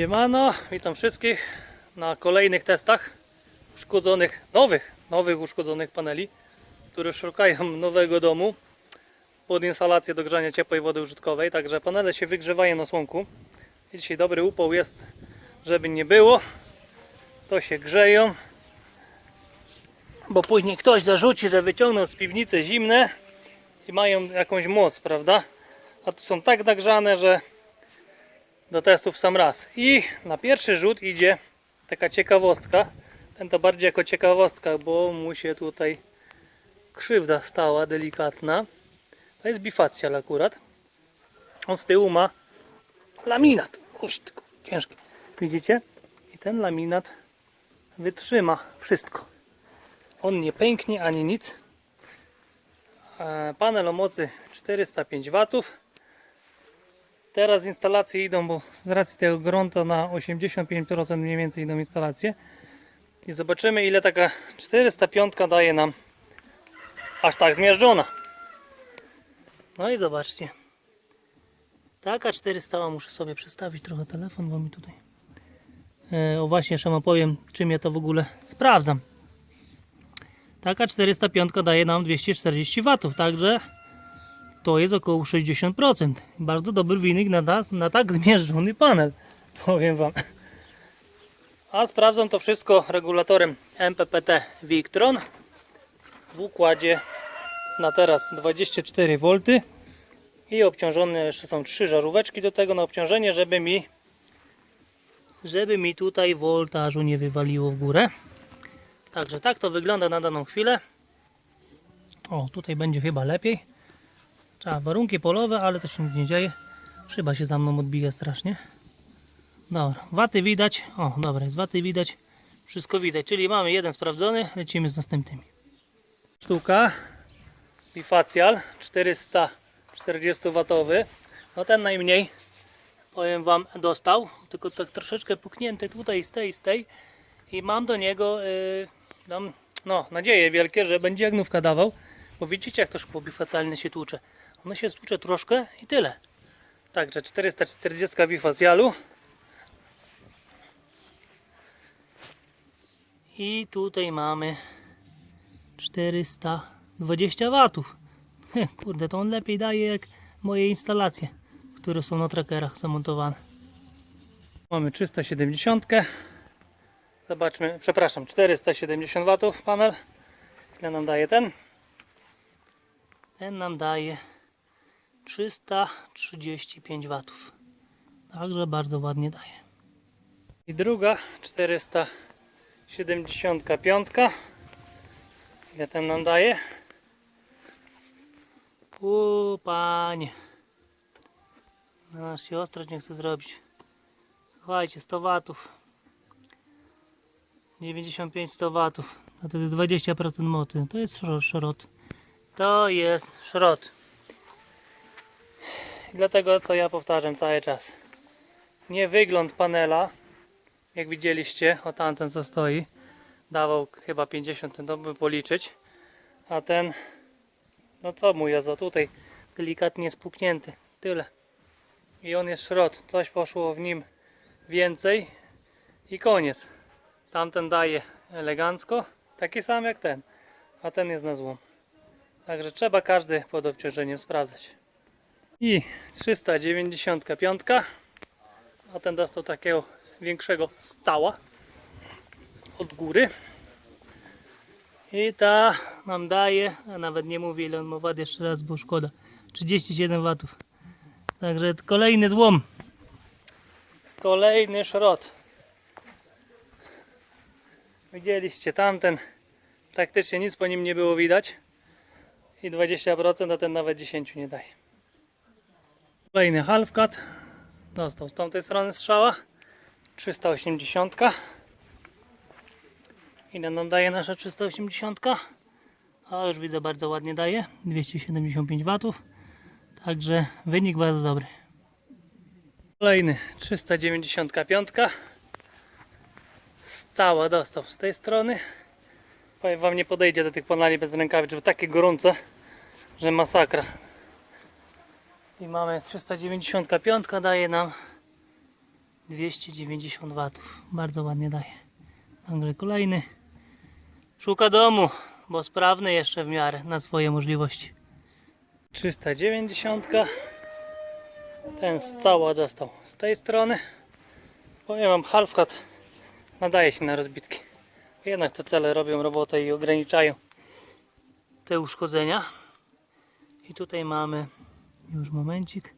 Siemano, witam wszystkich na kolejnych testach uszkodzonych, nowych, nowych uszkodzonych paneli, które szukają nowego domu pod instalację do grzania ciepłej wody użytkowej. Także panele się wygrzewają na słonku. Dzisiaj dobry upał jest, żeby nie było. To się grzeją, bo później ktoś zarzuci, że wyciągnął z piwnicy zimne i mają jakąś moc, prawda? A tu są tak nagrzane, że do testów sam raz. I na pierwszy rzut idzie taka ciekawostka. Ten to bardziej jako ciekawostka, bo mu się tutaj krzywda stała delikatna. To jest bifacjal akurat. On z tyłu ma laminat. Uż, ciężki. Widzicie? I ten laminat wytrzyma wszystko. On nie pęknie ani nic. E, Panel o mocy 405 W. Teraz instalacje idą, bo z racji tego gruntu na 85% mniej więcej idą instalacje. I zobaczymy ile taka 405 daje nam aż tak zmierzczona. No i zobaczcie. Taka 400 muszę sobie przestawić trochę telefon, bo mi tutaj. E, o właśnie jeszcze wam powiem czym ja to w ogóle sprawdzam. Taka 405 daje nam 240 W, także to jest około 60%. Bardzo dobry wynik na, ta, na tak zmierzczony panel, powiem Wam. A sprawdzam to wszystko regulatorem MPPT Victron w układzie na teraz 24 V i obciążone jeszcze są trzy żaróweczki do tego na obciążenie, żeby mi żeby mi tutaj voltażu nie wywaliło w górę. Także tak to wygląda na daną chwilę. O, tutaj będzie chyba lepiej. Trzeba warunki polowe, ale to się nic nie dzieje. Szyba się za mną odbija strasznie. Dobra, waty widać. O, dobra, jest waty widać. Wszystko widać, czyli mamy jeden sprawdzony, lecimy z następnymi. Sztuka bifacjal 440 watowy. No ten najmniej powiem wam dostał, tylko tak troszeczkę puknięty tutaj z tej, z tej i mam do niego yy, dam, no, nadzieje wielkie, że będzie jagnówka dawał, bo widzicie jak to szkło bifacjalne się tłucze. Ono się stłucze troszkę i tyle. Także 440 bifacjalu. I tutaj mamy 420 watów. Kurde, to on lepiej daje jak moje instalacje, które są na trackerach zamontowane. Mamy 370. Zobaczmy, przepraszam, 470 watów panel. Ile nam daje ten? Ten nam daje 335 watów. Także bardzo ładnie daje. I druga 475. Ile ten nam daje? U panie. No, aż się ostrość nie chce zrobić. Słuchajcie, 100 watów. 95-100 watów. A to jest 20% mocy. To jest szro- szrot. To jest szrot. Dlatego co ja powtarzam cały czas. Nie wygląd panela, jak widzieliście, o tamten co stoi, dawał chyba 50, to by policzyć. A ten, no co mu jest, o tutaj delikatnie spuknięty. Tyle. I on jest szrot. Coś poszło w nim więcej i koniec. Tamten daje elegancko, taki sam jak ten, a ten jest na złom. Także trzeba każdy pod obciążeniem sprawdzać. I 395, a ten dostał takiego większego z cała od góry. I ta nam daje, a nawet nie mówię ile on ma wad jeszcze raz, bo szkoda, 37 watów. Także kolejny złom. Kolejny szrot. Widzieliście tamten, praktycznie nic po nim nie było widać. I 20%, a ten nawet 10 nie daje. Kolejny half cut. Dostał z tamtej strony strzała. 380. Ile nam daje nasza 380? A już widzę bardzo ładnie daje. 275 watów. Także wynik bardzo dobry. Kolejny 395. Cała dostał z tej strony. Powiem wam nie podejdzie do tych paneli bez rękawic, żeby takie gorące, że masakra. I mamy 395 daje nam 290 watów. Bardzo ładnie daje. Także kolejny. Szuka domu, bo sprawny jeszcze w miarę na swoje możliwości. 390. Ten z cała dostał z tej strony. Powiem wam, halfcut nadaje się na rozbitki. Jednak te cele robią robotę i ograniczają te uszkodzenia. I tutaj mamy już momencik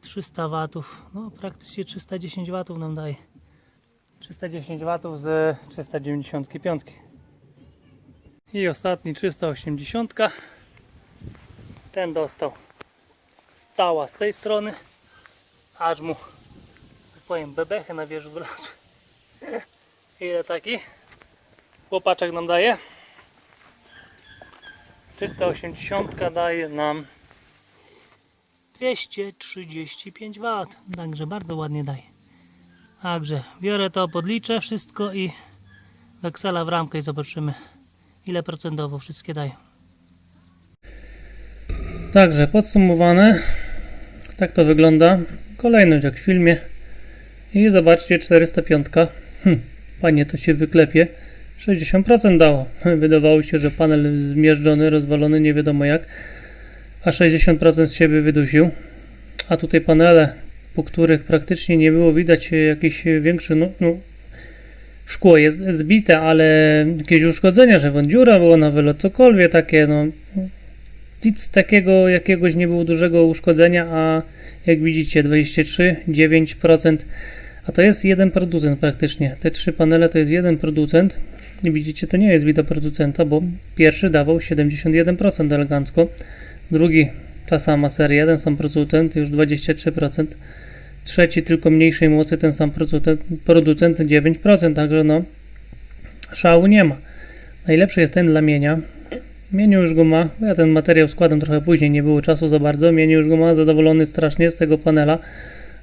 300 watów, no praktycznie 310 watów nam daje. 310 watów z 395. I ostatni 380. Ten dostał z cała z tej strony, aż mu, tak powiem, bebechy na wieżu wylazły. Ile taki chłopaczek nam daje? 380 daje nam 235 W, także bardzo ładnie daje. Także biorę to, podliczę wszystko i weksela w ramkę i zobaczymy ile procentowo wszystkie dają. Także podsumowane, tak to wygląda. Kolejność jak w filmie. I zobaczcie 405. Hm, panie to się wyklepie. 60% dało. Wydawało się, że panel zmierzczony, rozwalony, nie wiadomo jak. A 60% z siebie wydusił. A tutaj panele, po których praktycznie nie było widać jakiś większy, no, no szkło jest zbite, ale jakieś uszkodzenia, że dziura była na wylot, cokolwiek takie, no nic takiego jakiegoś nie było dużego uszkodzenia, a jak widzicie 23,9%, a to jest jeden producent praktycznie. Te trzy panele to jest jeden producent. I widzicie, to nie jest wina producenta, bo pierwszy dawał 71% elegancko, drugi ta sama seria, ten sam producent, już 23%, trzeci tylko mniejszej mocy, ten sam producent, producent 9%, także no szału nie ma. Najlepszy jest ten dla mienia. Mieniu już go ma, ja ten materiał składam trochę później, nie było czasu za bardzo. Mieniu już go ma, zadowolony strasznie z tego panela.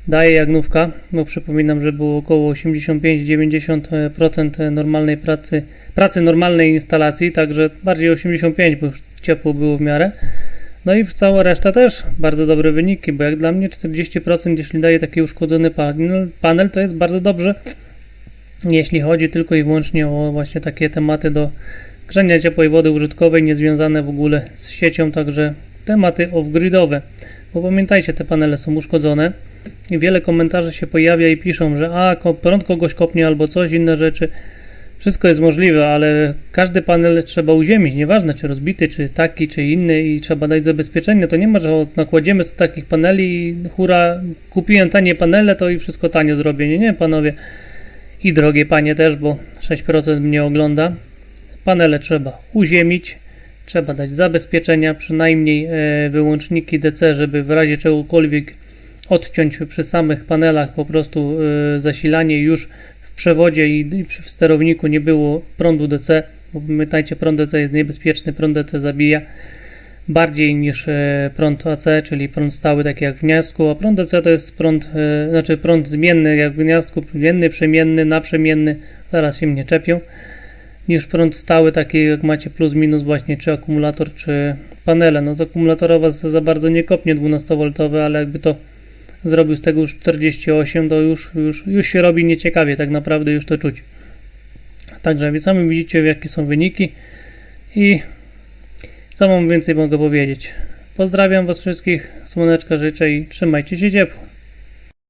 Daje jagnówka, bo przypominam, że było około 85-90% normalnej pracy, pracy normalnej instalacji, także bardziej 85, bo już ciepło było w miarę. No i cała reszta też bardzo dobre wyniki, bo jak dla mnie 40% jeśli daje taki uszkodzony panel, panel to jest bardzo dobrze, jeśli chodzi tylko i wyłącznie o właśnie takie tematy do grzania ciepłej wody użytkowej, niezwiązane w ogóle z siecią, także tematy off-gridowe. Bo pamiętajcie, te panele są uszkodzone i wiele komentarzy się pojawia i piszą, że a, prąd kogoś kopnie albo coś, inne rzeczy. Wszystko jest możliwe, ale każdy panel trzeba uziemić, nieważne czy rozbity, czy taki, czy inny i trzeba dać zabezpieczenie. To nie ma, że nakładziemy z takich paneli i hura, kupiłem tanie panele, to i wszystko tanio zrobię. Nie, nie, panowie. I drogie panie też, bo 6% mnie ogląda. Panele trzeba uziemić, trzeba dać zabezpieczenia, przynajmniej e, wyłączniki DC, żeby w razie czegokolwiek odciąć przy samych panelach po prostu e, zasilanie już przewodzie i, w sterowniku nie było prądu DC, bo pamiętajcie, prąd DC jest niebezpieczny, prąd DC zabija bardziej niż e, prąd AC, czyli prąd stały, taki jak w gniazdku, a prąd DC to jest prąd, e, znaczy prąd zmienny, jak w gniazdku, zmienny, przemienny, naprzemienny, zaraz się mnie czepią, niż prąd stały, taki jak macie plus minus właśnie, czy akumulator, czy panele. No z akumulatora was za bardzo nie kopnie 12V, ale jakby to zrobił z tego już 48, to już, już, już się robi nieciekawie, tak naprawdę już to czuć. Także wy sami widzicie, jakie są wyniki i co wam więcej mogę powiedzieć. Pozdrawiam was wszystkich, słoneczka życzę i trzymajcie się ciepło.